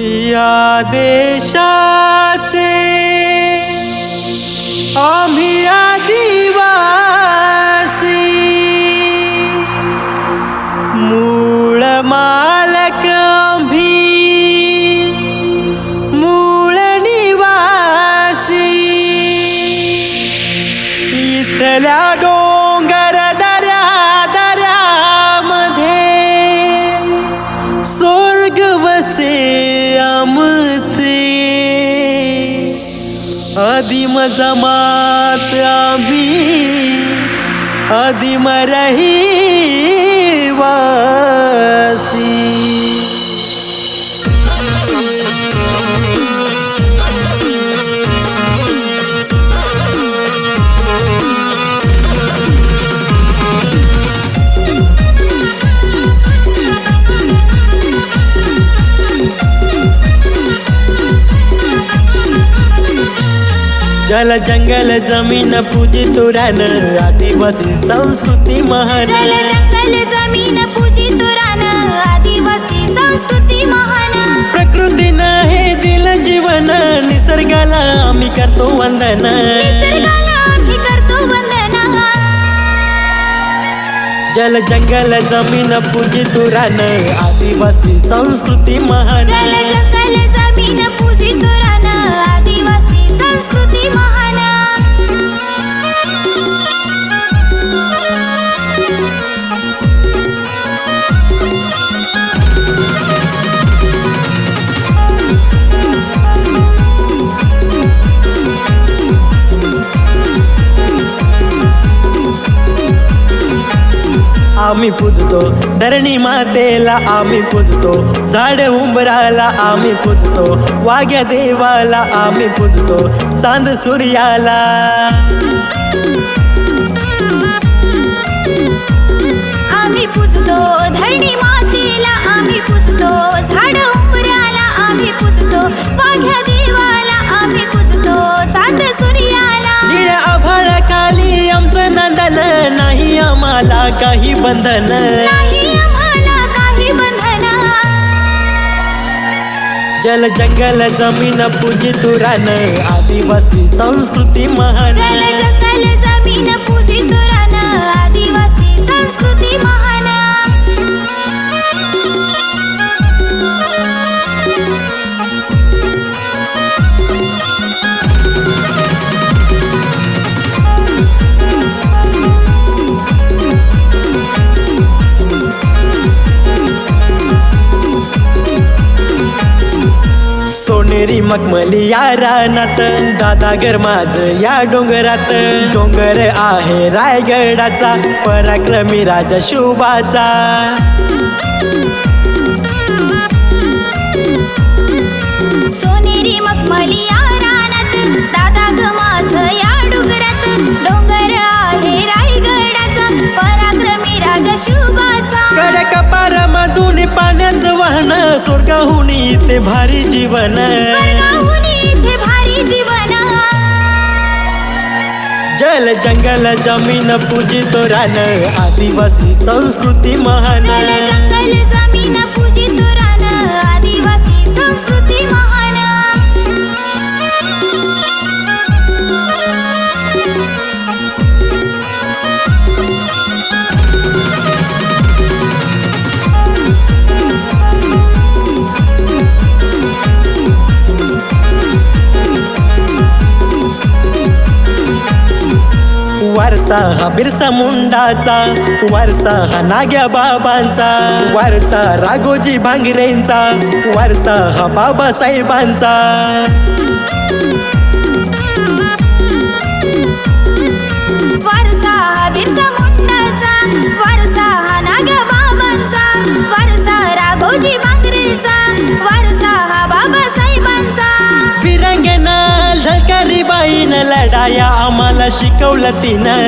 या देशाचे आम्ही आदिवासी आदिम जमात आम्ही आदिम रहिवासी जल जंगल जमीन पूजी तुरान आदिवासी संस्कृती महान. जल जंगल जमीन पूजी तुरान आदिवासी संस्कृती महान. प्रकृतीनं हे दिल जीवन निसर्गाला आम्ही करतो वंदन. निसर्गाला आम्ही करतो वंदना. जल जंगल जमीन पूजी तुरान आदिवासी संस्कृती महान. जल जंगल जमीन आम्ही पुजतो. धरणी मातेला आम्ही पुजतो. झाड उंबराला आम्ही पुजतो. वाघ्या देवाला आम्ही पुजतो. चांद सूर्याला काही बंधन. जल जंगल जमीन पूजी तुरान. आदिवासी संस्कृती महान. सोनेरी मखमली या रानात. दादागर माझ या डोंगरात. डोंगर आहे रायगडाचा पराक्रमी राजा शुभाचा. पारामधून पाण्याचं वाहन स्वर्गाहून ते भारी जीवन. स्वर्गाहून इथे भारी जीवन. जल जंगल जमीन पूजी तोरान आदिवासी संस्कृती महान. जल जंगल जमीन पूजी तुरान आदिवासी संस्कृती वारसा हा बिरसा मुंडाचा वारसा हा नाग्या बाबांचा वारसा राघोजी भांगरेंचा वारसा हा बाबासाहेबांचा. वारसा हा बिरसा मुंडाचा वारसा लढाया आम्हाला शिकवलं तिनं.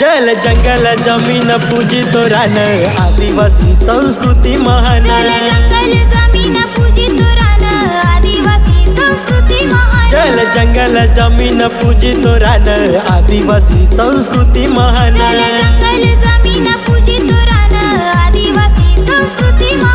जल जंगल जमीन पूजी तोरान आदिवासी संस्कृती महान. जल जंगल जमीन पूजी तुरान आदिवासी संस्कृती महान. जल जंगल जमीन पूजी तोरान आदिवासी संस्कृती महान.